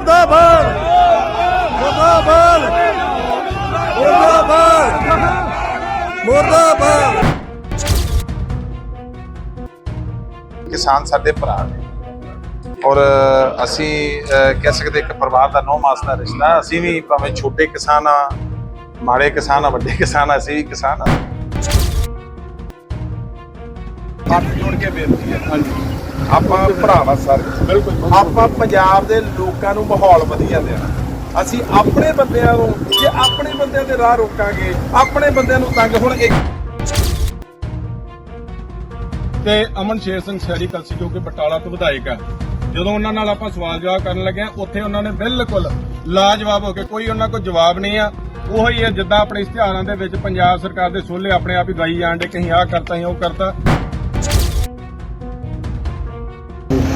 ਮੁਰਦਾਬਾਦ। ਮੁਰਦਾਬਾਦ। ਮੁਰਦਾਬਾਦ। ਮੁਰਦਾਬਾਦ। ਕਿਸਾਨ ਸਾਡੇ ਭਰਾ ਨੇ। ਔਰ ਅਸੀਂ ਕਹਿ ਸਕਦੇ ਇੱਕ ਪਰਿਵਾਰ ਦਾ ਨੌ ਮਾਸ ਦਾ ਰਿਸ਼ਤਾ। ਅਸੀਂ ਵੀ ਭਾਵੇਂ ਛੋਟੇ ਕਿਸਾਨ ਆ, ਮਾੜੇ ਕਿਸਾਨ ਆ, ਵੱਡੇ ਕਿਸਾਨ ਆ, ਅਸੀਂ ਵੀ ਕਿਸਾਨ ਆ। ਹੱਥ ਜੋੜ ਕੇ ਬੇਨਤੀ ਹੈ। ਹਾਂਜੀ। ਆਪਾਂ ਭਰਾਵਾ ਸਰ। ਬਿਲਕੁਲ ਆਪਾਂ ਪੰਜਾਬ ਦੇ ਲੋਕਾਂ ਨੂੰ ਮਾਹੌਲ ਵਧੀਆ ਦੇਣਾ। ਅਸੀਂ ਆਪਣੇ ਬੰਦਿਆਂ ਨੂੰ ਜੇ ਆਪਣੇ ਬੰਦਿਆਂ ਦੇ ਰਾਹ ਰੋਕਾਂਗੇ ਆਪਣੇ ਬੰਦਿਆਂ ਨੂੰ ਤੰਗ ਹੁਣ ਇੱਕ ਤੇ ਅਮਨ ਸ਼ੇਰ ਸਿੰਘ ਸੈਰੀ ਕਲਸੀ ਜੋ ਕਿ ਬਟਾਲਾ ਤੋਂ ਵਿਧਾਇਕ ਆ। ਜਦੋਂ ਉਹਨਾਂ ਨਾਲ ਆਪਾਂ ਸਵਾਲ ਜਵਾਬ ਕਰਨ ਲੱਗੇ ਆ ਉੱਥੇ ਉਹਨਾਂ ਨੇ ਬਿਲਕੁਲ ਲਾਜਵਾਬ ਹੋ ਕੇ ਕੋਈ ਉਹਨਾਂ ਕੋਲ ਜਵਾਬ ਨਹੀਂ ਆ। ਉਹੀ ਹੈ ਜਿੱਦਾਂ ਆਪਣੇ ਇਸ਼ਤਿਹਾਰਾਂ ਦੇ ਵਿੱਚ ਪੰਜਾਬ ਸਰਕਾਰ ਦੇ ਸੋਲੇ ਆਪਣੇ ਆਪ ਹੀ ਗਾਈ ਜਾਂਦੇ ਕਹੀਂ ਆਹ ਕਰਤਾ ਹੀ ਉਹ ਕਰਤਾ।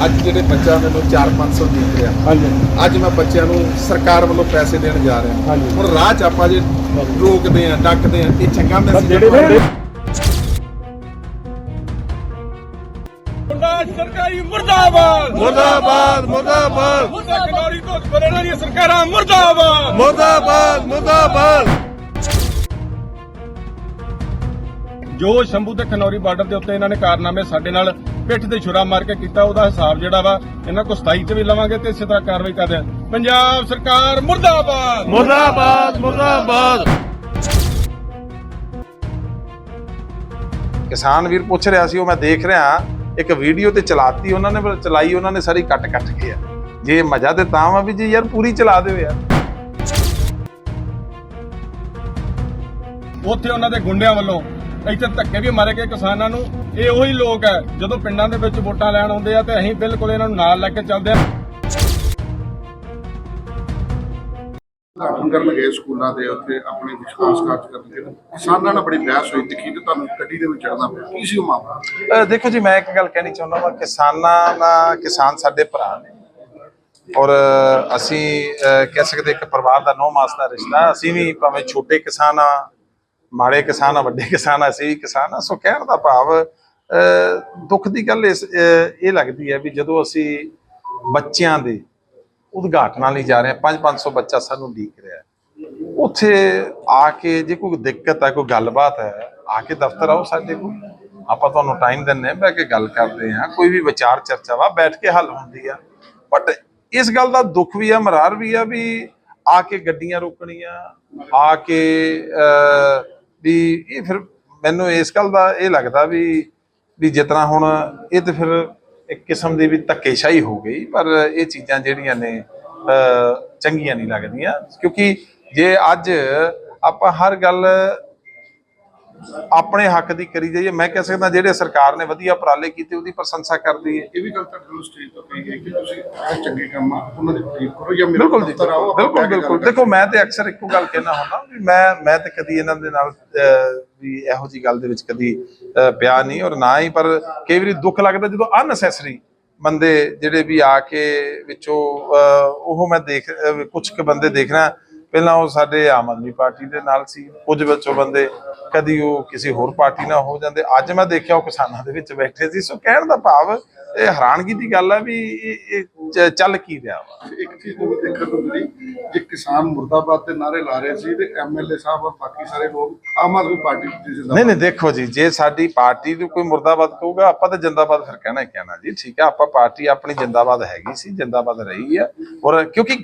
ਅੱਜ ਜਿਹੜੇ ਬੱਚਾ ਮੈਨੂੰ 4-500 ਦੇ ਰਿਹਾ। ਹਾਂਜੀ। ਅੱਜ ਮੈਂ ਬੱਚਿਆਂ ਨੂੰ ਸਰਕਾਰ ਵੱਲੋਂ ਪੈਸੇ ਦੇਣ ਜਾ ਰਿਹਾ। ਹਾਂਜੀ। ਹੁਣ ਰਾਹ 'ਚ ਆਪਾਂ ਜੇ ਰੋਕਦੇ ਆ ਡੱਕਦੇ ਆ ਇਹ ਚੰਗਾ ਮੈਸੇਜ ਜਿਹੜੇ ਸਰਕਾਰੀ ਮੁਰਦਾਬਾਦ। ਮੁਰਦਾਬਾਦ ਮੁਰਦਾਬਾਦ। ਮੁਰਦਾ ਕਨੌਰੀ ਤੋਂ ਬਰੇਣਾ ਦੀਆਂ ਸਰਕਾਰਾਂ ਮੁਰਦਾਬਾਦ। ਮੁਰਦਾਬਾਦ ਮੁਰਦਾਬਾਦ। ਜੋ ਸ਼ੰਭੂ ਤੇ ਖਨੌਰੀ ਬਾਰਡਰ ਦੇ ਉੱਤੇ ਇਹਨਾਂ ਨੇ ਕਾਰਨਾਮੇ ਸਾਡੇ ਨਾਲ ਪਿੱਠ ਤੇ ਛੁਰਾ ਮਾਰ ਕੇ ਕੀਤਾ ਉਹਦਾ ਹਿਸਾਬ ਜਿਹੜਾ ਵਾ ਇਹਨਾਂ ਕੋ 27 ਤੇ ਵੀ ਲਵਾਂਗੇ ਤੇ ਇਸੇ ਤਰ੍ਹਾਂ ਕਾਰਵਾਈ ਕਰਦੇ ਹਾਂ। ਪੰਜਾਬ ਸਰਕਾਰ ਮੁਰਦਾਬਾਦ! ਮੁਰਦਾਬਾਦ ਮੁਰਦਾਬਾਦ! ਕਿਸਾਨ ਵੀਰ ਪੁੱਛ ਰਿਹਾ ਸੀ ਉਹ ਮੈਂ ਦੇਖ ਰਿਹਾ ਇੱਕ ਵੀਡੀਓ ਤੇ ਚਲਾਤੀ ਉਹਨਾਂ ਨੇ ਚਲਾਈ ਉਹਨਾਂ ਨੇ ਸਾਰੀ ਕੱਟ ਕੱਟ ਕੇ ਆ। ਜੇ ਮਜ਼ਾ ਤੇ ਤਾਂ ਵਾ ਵੀ ਜੀ ਯਾਰ ਪੂਰੀ ਚਲਾ ਦਿਓ ਯਾਰ। ਉੱਥੇ ਉਹਨਾਂ ਦੇ ਗੁੰਡਿਆਂ ਵੱਲੋਂ ਇੱਥੇ ਧੱਕੇ ਵੀ ਮਾਰੇ ਗਏ ਕਿਸਾਨਾਂ ਨੂੰ। ਇਹ ਉਹੀ ਲੋਕ ਹੈ ਜਦੋਂ ਪਿੰਡਾਂ ਦੇ ਵਿੱਚ ਵੋਟਾਂ ਲੈਣ ਆਉਂਦੇ ਆ ਤੇ ਅਸੀਂ ਬਿਲਕੁਲ ਇਹਨਾਂ ਨੂੰ ਨਾਲ ਲੈ ਕੇ ਚੱਲਦੇ ਆ। ਉਦਘਾਟਨ ਕਰਨ ਗਏ ਸਕੂਲਾਂ ਦੇ ਉੱਥੇ ਆਪਣੇ ਵਿਸ਼ਵਾਸ ਕਾਰਜ ਕਰਨ ਗਏ। ਕਿਸਾਨਾਂ ਨਾਲ ਬੜੀ ਬਹਿਸ ਹੋਈ ਦਿਖੀ ਤੇ ਤੁਹਾਨੂੰ ਗੱਡੀ ਦੇ ਵਿੱਚ ਚੜਨਾ ਪਿਆ। ਕੀ ਸੀ ਉਹ ਮਾਮਲਾ? ਦੇਖੋ ਜੀ ਮੈਂ ਇੱਕ ਗੱਲ ਕਹਿਣੀ ਚਾਹੁੰਦਾ ਹਾਂ ਕਿਸਾਨਾਂ ਦਾ ਕਿਸਾਨ ਸਾਡੇ ਭਰਾ ਨੇ। ਔਰ ਅਸੀਂ ਕਹਿ ਸਕਦੇ ਇੱਕ ਪਰਿਵਾਰ ਦਾ ਨੌ ਮਾਸ ਦਾ ਰਿਸ਼ਤਾ ਅਸੀਂ ਵੀ ਭਾਵੇਂ ਛੋਟੇ ਕਿਸਾਨ ਆ ਮਾੜੇ ਕਿਸਾਨ ਆ ਵੱਡੇ ਕਿਸਾਨ ਆ ਅਸੀਂ ਕਿਸਾਨ ਆ। ਸੋ ਕਹਿਣ ਦਾ ਭਾਵ ਅਹ, ਦੁੱਖ ਦੀ ਗੱਲ ਇਸ ਇਹ ਲੱਗਦੀ ਹੈ ਵੀ ਜਦੋਂ ਅਸੀਂ ਬੱਚਿਆਂ ਦੇ ਉਦਘਾਟਨਾਂ ਲਈ ਜਾ ਰਹੇ ਹਾਂ 5-500 ਬੱਚਾ ਸਾਨੂੰ ਡੀਕ ਰਿਹਾ ਉੱਥੇ ਆ ਕੇ ਜੇ ਕੋਈ ਦਿੱਕਤ ਹੈ ਕੋਈ ਗੱਲਬਾਤ ਹੈ ਆ ਕੇ ਦਫ਼ਤਰ ਆਓ ਸਾਡੇ ਕੋਲ। ਆਪਾਂ ਤੁਹਾਨੂੰ ਟਾਈਮ ਦਿੰਨੇ ਆ ਬਹਿ ਕੇ ਗੱਲ ਕਰਦੇ ਹਾਂ। ਕੋਈ ਵੀ ਵਿਚਾਰ ਚਰਚਾ ਵਾ ਬੈਠ ਕੇ ਹੱਲ ਹੁੰਦੀ ਆ। ਬਟ ਇਸ ਗੱਲ ਦਾ ਦੁੱਖ ਵੀ ਆ ਮਰਾਰ ਵੀ ਆ ਵੀ ਆ ਕੇ ਗੱਡੀਆਂ ਰੋਕਣੀਆਂ ਆ ਕੇ ਅਹ, ਵੀ ਇਹ ਫਿਰ ਮੈਨੂੰ ਇਸ ਗੱਲ ਦਾ ਇਹ ਲੱਗਦਾ ਵੀ ਵੀ ਜਿਤਨਾ ਹੁਣ ਇਹ ਤੇ ਫਿਰ ਇੱਕ ਕਿਸਮ ਦੀ ਵੀ ਧੱਕੇਸ਼ਾਹੀ ਹੋ ਗਈ, ਪਰ ਇਹ ਚੀਜ਼ਾਂ ਜਿਹੜੀਆਂ ਨੇ ਚੰਗੀਆਂ ਨਹੀਂ ਲੱਗਦੀਆਂ। ਕਿਉਂਕਿ ਜੇ ਅੱਜ ਆਪਾਂ ਹਰ ਗੱਲ ਆਪਣੇ ਹੱਕ ਦੀ ਕਰੀ ਜਾਈਏ। ਮੈਂ ਕਹਿ ਸਕਦਾ ਜਿਹੜੇ ਸਰਕਾਰ ਨੇ ਵਧੀਆ ਉਪਰਾਲੇ ਕੀਤੇ ਉਹਦੀ ਪ੍ਰਸ਼ੰਸਾ ਕਰਦੀ ਹੈ ਇਹ ਵੀ ਗੱਲ ਤੁਹਾਡੇ ਨੂੰ ਸਟੇਜ ਤੋਂ ਕਹੀ ਗਈ ਕਿ ਤੁਸੀਂ ਇਹ ਚੰਗੇ ਕੰਮ ਆ ਉਹਨਾਂ ਦੀ ਤਾਰੀਫ ਕਰੋ ਜਾਂ ਮੇਰੇ ਬਿਲਕੁਲ ਜੀ ਬਿਲਕੁਲ ਬਿਲਕੁਲ। ਦੇਖੋ ਮੈਂ ਤੇ ਅਕਸਰ ਇੱਕੋ ਗੱਲ ਕਹਿਣਾ ਹੁੰਦਾ ਵੀ ਮੈਂ ਮੈਂ ਤੇ ਕਦੀ ਇਹਨਾਂ ਦੇ ਨਾਲ ਵੀ ਇਹੋ ਜੀ ਗੱਲ ਦੇ ਵਿੱਚ ਕਦੀ ਪਿਆ ਨਹੀਂ ਔਰ ਨਾ ਹੀ ਪਰ ਕਈ ਵਾਰੀ ਦੁੱਖ ਲੱਗਦਾ ਜਦੋਂ ਅਨਨੈਸੈਸਰੀ ਬੰਦੇ ਜਿਹੜੇ ਵੀ ਆ ਕੇ ਵਿੱਚੋਂ ਉਹ ਮੈਂ ਦੇਖ ਕੁਝ ਕੁ ਬੰਦੇ ਦੇਖ ਰਿਹਾ ਪਹਿਲਾਂ ਉਹ ਸਾਡੇ ਆਮ ਆਦਮੀ ਪਾਰਟੀ ਦੇ ਨਾਲ ਸੀ ਕੁਝ ਵਿੱਚੋਂ ਬੰਦੇ ਕਦੀ ਉਹ ਕਿਸੇ ਹੋਰ ਪਾਰਟੀ ਨਾਲ ਹੋ ਜਾਂਦੇ। ਅੱਜ ਮੈਂ ਦੇਖਿਆ ਉਹ ਕਿਸਾਨਾਂ ਦੇ ਵਿੱਚ ਬੈਠੇ ਸੀ ਸੋ ਕਹਿਣ ਦਾ ਭਾਵ ਇਹ ਹੈਰਾਨਗੀ ਦੀ ਗੱਲ ਹੈ ਵੀ ਇਹ ਚੱਲ ਕੀ ਰਿਹਾ ਵਾ। ਇੱਕ ਚੀਜ਼ ਨੂੰ ਵੀ ਦੇਖਣ ਨੂੰ ਮਿਲੀ ਜੇ ਕਿਸਾਨ ਮੁਰਦਾਬਾਦ ਦੇ ਨਾਰੇ ਲਾ ਰਹੇ ਸੀ ਤੇ ਐਮਐਲਏ ਸਾਹਿਬ ਔਰ ਬਾਕੀ ਸਾਰੇ ਲੋਕ ਆਮ ਆਦਮੀ ਪਾਰਟੀ ਦੀ ਨਹੀਂ ਨਹੀਂ ਦੇਖੋ ਜੀ ਜੇ ਸਾਡੀ ਪਾਰਟੀ ਨੂੰ ਕੋਈ ਮੁਰਦਾਬਾਦ ਕਹੂਗਾ ਆਪਾਂ ਤਾਂ ਜਿੰਦਾਬਾਦ ਫਿਰ ਕਹਿਣਾ ਹੀ ਕਹਿਣਾ ਜੀ ਠੀਕ ਹੈ ਆਪਾਂ ਪਾਰਟੀ ਆਪਣੀ ਜਿੰਦਾਬਾਦ ਹੈਗੀ ਸੀ ਜਿੰਦਾਬਾਦ ਰਹੀ ਹੈ। ਔਰ ਕਿਉਂਕਿ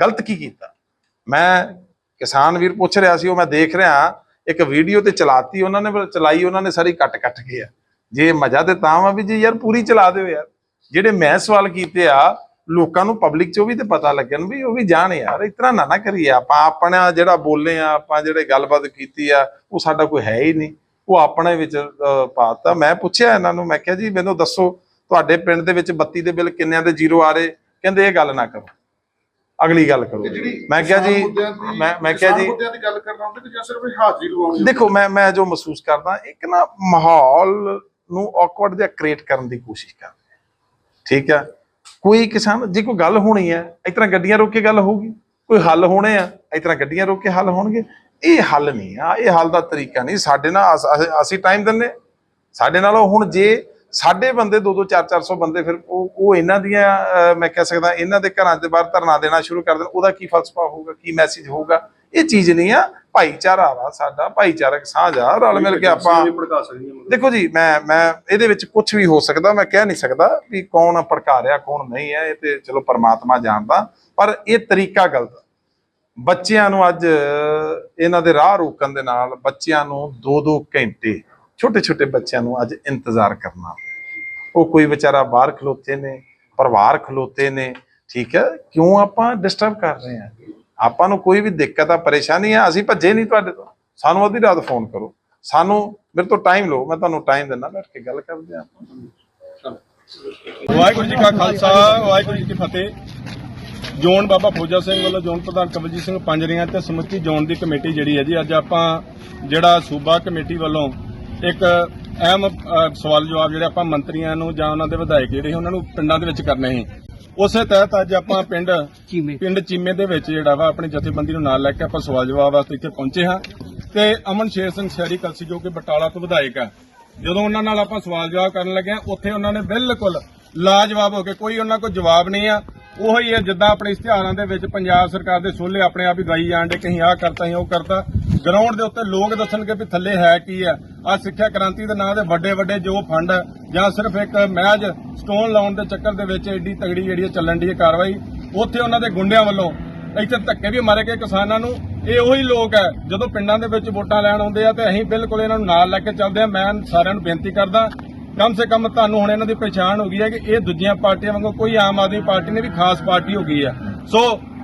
ਗਲਤ ਕੀ ਕੀਤਾ? ਮੈਂ ਕਿਸਾਨ ਵੀਰ ਪੁੱਛ ਰਿਹਾ ਸੀ ਉਹ ਮੈਂ ਦੇਖ ਰਿਹਾ ਇੱਕ ਵੀਡੀਓ ਤੇ ਚਲਾਤੀ ਉਹਨਾਂ ਨੇ ਚਲਾਈ ਉਹਨਾਂ ਨੇ ਸਾਰੀ ਕੱਟ ਕੱਟ ਕੇ ਆ। ਜੇ ਮਜ਼ਾ ਤੇ ਤਾਂ ਵਾ ਵੀ ਜੀ ਯਾਰ ਪੂਰੀ ਚਲਾ ਦਿਓ ਯਾਰ। ਜਿਹੜੇ ਮੈਂ ਸਵਾਲ ਕੀਤੇ ਆ ਲੋਕਾਂ ਨੂੰ ਪਬਲਿਕ ਚੋਂ ਵੀ ਤੇ ਪਤਾ ਲੱਗਣ ਵੀ ਉਹ ਵੀ ਜਾਣ ਯਾਰ ਇਤਨਾ ਨਾ ਨਾ ਕਰੀਏ ਆਪਾਂ। ਆਪਣਾ ਜਿਹੜਾ ਬੋਲੇ ਆ ਆਪਾਂ ਜਿਹੜੇ ਗੱਲਬਾਤ ਕੀਤੀ ਆ ਉਹ ਸਾਡਾ ਕੋਈ ਹੈ ਹੀ ਨਹੀਂ। ਉਹ ਆਪਣੇ ਵਿੱਚ ਅਹ, ਪਾਤਾ। ਮੈਂ ਪੁੱਛਿਆ ਇਹਨਾਂ ਨੂੰ ਮੈਂ ਕਿਹਾ ਜੀ ਮੈਨੂੰ ਦੱਸੋ ਤੁਹਾਡੇ ਪਿੰਡ ਦੇ ਵਿੱਚ ਬੱਤੀ ਦੇ ਬਿੱਲ ਕਿੰਨਿਆਂ ਦੇ ਜ਼ੀਰੋ ਆ ਰਹੇ? ਕਹਿੰਦੇ ਇਹ ਗੱਲ ਨਾ ਕਰੋ। ਅਗਲੀ ਗੱਲ ਕਰੋ। ਮੈਂ ਕਿਹਾ ਜੀ ਮੈਂ ਮੈਂ ਕਿਹਾ ਜੀ ਮੁੱਦਿਆਂ ਦੀ ਗੱਲ ਕਰਨਾ ਹੁੰਦਾ ਕਿ ਜਾਂ ਸਿਰਫ ਹਾਜ਼ਰੀ ਲਵਾਉਣੀ ਦੇਖੋ ਮੈਂ ਮੈਂ ਜੋ ਮਹਿਸੂਸ ਕਰਦਾ ਇੱਕ ਨਾ ਮਾਹੌਲ ਨੂੰ ਔਕਵਰਡ ਜਿਹਾ ਕ੍ਰੀਏਟ ਕਰਨ ਦੀ ਕੋਸ਼ਿਸ਼ ਕਰ ਆ। ਠੀਕ ਹੈ ਕੋਈ ਕਿਸਾਨ ਜੇ ਕੋਈ ਗੱਲ ਹੋਣੀ ਹੈ ਇਸ ਤਰ੍ਹਾਂ ਗੱਡੀਆਂ ਰੋਕ ਕੇ ਗੱਲ ਹੋਊਗੀ। ਕੋਈ ਹੱਲ ਹੋਣੇ ਆ ਇਸ ਤਰ੍ਹਾਂ ਗੱਡੀਆਂ ਰੋਕ ਕੇ ਹੱਲ ਹੋਣਗੇ। ਇਹ ਹੱਲ ਨਹੀਂ ਆ ਇਹ ਹੱਲ ਦਾ ਤਰੀਕਾ ਨਹੀਂ। ਸਾਡੇ ਨਾਲ ਅਸੀਂ ਟਾਈਮ ਦਿੰਨੇ ਸਾਡੇ ਨਾਲ ਹੁਣ ਜੇ ਸਾਡੇ ਬੰਦੇ 2-2 4-400 ਬੰਦੇ ਫਿਰ ਉਹ ਉਹ ਇਹਨਾਂ ਦੀਆਂ ਮੈਂ ਕਹਿ ਸਕਦਾ ਇਹਨਾਂ ਦੇ ਘਰਾਂ ਦੇ ਬਾਹਰ ਧਰਨਾ ਦੇਣਾ ਸ਼ੁਰੂ ਕਰ ਦੇਣ ਉਹਦਾ ਕੀ ਫਲਸਫਾ ਹੋਊਗਾ ਕੀ ਮੈਸੇਜ ਹੋਊਗਾ? ਇਹ ਚੀਜ਼ ਨਹੀਂ ਆ ਭਾਈਚਾਰਾ ਵਾ ਸਾਡਾ ਭਾਈਚਾਰਕ ਸਾਂਝ ਆ ਰਲ ਮਿਲ ਕੇ ਆਪਾਂ ਦੇਖੋ ਜੀ ਮੈਂ ਮੈਂ ਇਹਦੇ ਵਿੱਚ ਕੁਝ ਵੀ ਹੋ ਸਕਦਾ ਮੈਂ ਕਹਿ ਨਹੀਂ ਸਕਦਾ ਵੀ ਕੌਣ ਭੜਕਾ ਰਿਹਾ ਕੌਣ ਨਹੀਂ ਹੈ ਇਹ ਤੇ ਚਲੋ ਪਰਮਾਤਮਾ ਜਾਣਦਾ ਪਰ ਇਹ ਤਰੀਕਾ ਗਲਤ। ਬੱਚਿਆਂ ਨੂੰ ਅੱਜ ਇਹਨਾਂ ਦੇ ਰਾਹ ਰੋਕਣ ਦੇ ਨਾਲ ਬੱਚਿਆਂ ਨੂੰ 2-2 ਘੰਟੇ ਛੋਟੇ ਛੋਟੇ ਬੱਚਿਆਂ ਨੂੰ ਅੱਜ ਇੰਤਜ਼ਾਰ ਕਰਨਾ। ਉਹ ਕੋਈ ਵਿਚਾਰਾ ਬਾਹਰ ਖਲੋਤੇ ਨੇ, ਪਰਿਵਾਰ ਖਲੋਤੇ ਨੇ, ਠੀਕ ਹੈ? ਕਿਉਂ ਆਪਾਂ ਡਿਸਟਰਬ ਕਰ ਰਹੇ ਹਾਂ? ਆਪਾਂ ਨੂੰ ਕੋਈ ਵੀ ਦਿੱਕਤ ਆ, ਪਰੇਸ਼ਾਨੀ ਆ, ਅਸੀਂ ਭੱਜੇ ਨਹੀਂ ਤੁਹਾਡੇ ਤੋਂ। ਸਾਨੂੰ ਅੱਧੀ ਰਾਤ ਫੋਨ ਕਰੋ। ਸਾਨੂੰ, ਮੇਰੇ ਤੋਂ ਟਾਈਮ ਲਓ, ਮੈਂ ਤੁਹਾਨੂੰ ਟਾਈਮ ਦਿੰਦਾ, ਬੈਠ ਕੇ ਗੱਲ ਕਰਦੇ ਆਪਾਂ। ਵਾਹਿਗੁਰੂ ਜੀ ਕਾ ਖਾਲਸਾ, ਵਾਹਿਗੁਰੂ ਜੀ ਕੀ ਫਤਿਹ। ਜੋਨ ਬਾਬਾ ਫੌਜਾ ਸਿੰਘ ਵੱਲੋਂ ਜੋਨ ਪ੍ਰਧਾਨ ਕਵਲਜੀਤ ਸਿੰਘ ਪੰਜਰੀਆਂ ਤੇ ਸਮੁੱਚੀ ਜੋਨ ਦੀ ਕਮੇਟੀ ਜਿਹੜੀ ਹੈ ਜੀ, ਅੱਜ ਆਪਾਂ ਜਿਹੜਾ ਸੂਬਾ ਕਮੇਟੀ ਵੱਲੋਂ ਇੱਕ ਅਹਿਮ ਸਵਾਲ ਜਵਾਬ ਜਿਹੜੇ ਆਪਾਂ ਮੰਤਰੀਆਂ ਨੂੰ ਜਾਂ ਉਹਨਾਂ ਦੇ ਵਿਧਾਇਕ ਜਿਹੜੇ ਉਹਨਾਂ ਨੂੰ ਪਿੰਡਾਂ ਦੇ ਵਿੱਚ ਕਰਨੇ ਸੀ। ਉਸੇ ਤਹਿਤ ਅੱਜ ਆਪਾਂ ਪਿੰਡ ਪਿੰਡ ਚੀਮੇ ਦੇ ਵਿੱਚ ਜਿਹੜਾ ਵਾ ਆਪਣੀ ਜਥੇਬੰਦੀ ਨੂੰ ਨਾਲ ਲੈ ਕੇ ਆਪਾਂ ਸਵਾਲ ਜਵਾਬ ਵਾਸਤੇ ਇੱਥੇ ਪਹੁੰਚੇ ਹਾਂ। ਤੇ ਅਮਨ ਸ਼ੇਰ ਸਿੰਘ ਸ਼ਹਿਰੀ ਕਲਸੀ ਜੋ ਕਿ ਬਟਾਲਾ ਤੋਂ ਵਿਧਾਇਕ ਆ ਜਦੋਂ ਉਹਨਾਂ ਨਾਲ ਆਪਾਂ ਸਵਾਲ ਜਵਾਬ ਕਰਨ ਲੱਗੇ ਹਾਂ ਉੱਥੇ ਉਹਨਾਂ ਨੇ ਬਿਲਕੁਲ ਲਾਜਵਾਬ ਹੋ ਕੇ ਕੋਈ ਉਹਨਾਂ ਕੋਲ ਜਵਾਬ ਨਹੀਂ ਆ। ਉਹੀ ਹੈ ਜਿੱਦਾਂ ਆਪਣੇ ਇਸ਼ਤਿਹਾਰਾਂ ਦੇ ਵਿੱਚ ਪੰਜਾਬ ਸਰਕਾਰ ਦੇ ਸੋਲੇ ਆਪਣੇ ਆਪ ਹੀ ਗਾਈ ਜਾਣ ਕਹੀਂ ਆਹ ਕਰਤਾ ਅਸੀਂ ਉਹ ਕਰਤਾ। ਗਰਾਊਂਡ ਦੇ ਉੱਤੇ ਲੋਕ ਦੱਸਣਗੇ ਵੀ ਥੱਲੇ ਹੈ ਕੀ ਹੈ। ਆ ਸਿੱਖਿਆ ਕ੍ਰਾਂਤੀ ਦੇ ਨਾਂ ਦੇ ਵੱਡੇ ਵੱਡੇ ਜੋ ਫੰਡ ਆ, ਜਾਂ ਸਿਰਫ ਇੱਕ ਮਹਿਜ ਸਟੋਨ ਲਾਉਣ ਦੇ ਚੱਕਰ ਦੇ ਵਿੱਚ ਏਡੀ ਤਗੜੀ ਜਿਹੜੀ ਹੈ ਚੱਲਣ ਦੀ ਕਾਰਵਾਈ ਉੱਥੇ ਉਹਨਾਂ ਦੇ ਗੁੰਡਿਆਂ ਵੱਲੋਂ। ਇੱਥੇ ਧੱਕੇ ਵੀ ਮਾਰੇ ਗਏ ਕਿਸਾਨਾਂ ਨੂੰ। ਇਹ ਉਹੀ ਲੋਕ ਹੈ ਜਦੋਂ ਪਿੰਡਾਂ ਦੇ ਵਿੱਚ ਵੋਟਾਂ ਲੈਣ ਆਉਂਦੇ ਆ ਤੇ ਅਸੀਂ ਬਿਲਕੁਲ ਇਹਨਾਂ ਨੂੰ ਨਾਲ ਲੈ ਕੇ ਚੱਲਦੇ ਆ। ਮੈਂ ਸਾਰਿਆਂ ਨੂੰ ਬੇਨਤੀ ਕਰਦਾ ਕਮ ਸੇ ਕਮ ਤੁਹਾਨੂੰ ਹੁਣ ਇਹਨਾਂ ਦੀ ਪਛਾਣ ਹੋ ਗਈ ਹੈ ਕਿ ਇਹ ਦੂਜੀਆਂ ਪਾਰਟੀਆਂ ਵਾਂਗੂ ਕੋਈ ਆਮ ਆਦਮੀ ਪਾਰਟੀ ਨੇ ਵੀ ਖਾਸ ਪਾਰਟੀ ਹੋ ਗਈ ਹੈ। ਸੋ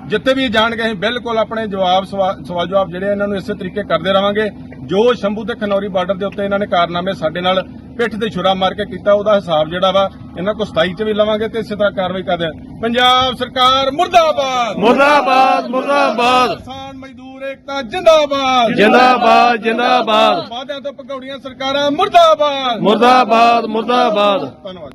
ਜਿੱਥੇ ਵੀ ਜਾਣਗੇ ਅਸੀਂ ਬਿਲਕੁਲ ਆਪਣੇ ਜਵਾਬ ਸਵਾਲ ਜਵਾਬ ਜਿਹੜੇ ਇਹਨਾਂ ਨੂੰ ਇਸੇ ਤਰੀਕੇ ਕਰਦੇ ਰਵਾਂਗੇ। ਜੋ ਸ਼ੰਭੂ ਤੇ ਖਨੌਰੀ ਬਾਰਡਰ ਦੇ ਉੱਤੇ ਇਹਨਾਂ ਨੇ ਕਾਰਨਾਮੇ ਸਾਡੇ ਨਾਲ ਪਿੱਠ ਤੇ ਛੁਰਾ ਮਾਰ ਕੇ ਕੀਤਾ, ਉਹਦਾ ਹਿਸਾਬ ਜਿਹੜਾ ਵਾ, ਇਹਨਾਂ ਕੋ 27 ਚ ਵੀ ਲਵਾਂਗੇ ਤੇ ਇਸੇ ਤਰ੍ਹਾਂ ਕਾਰਵਾਈ ਕਰਦੇ ਪੰਜਾਬ ਸਰਕਾਰ ਮੁਰਦਾਬਾਦ! ਮੁਰਦਾਬਾਦ ਮੁਰਦਾਬਾਦ! ਜਿੰਦਾਬਾਦ। ਜਿੰਦਾਬਾਦ ਜਿੰਦਾਬਾਦ। ਵਾਅਦਿਆਂ ਤੋਂ ਪਕੌੜੀਆਂ ਸਰਕਾਰਾਂ ਮੁਰਦਾਬਾਦ। ਮੁਰਦਾਬਾਦ ਮੁਰਦਾਬਾਦ। ਧੰਨਵਾਦ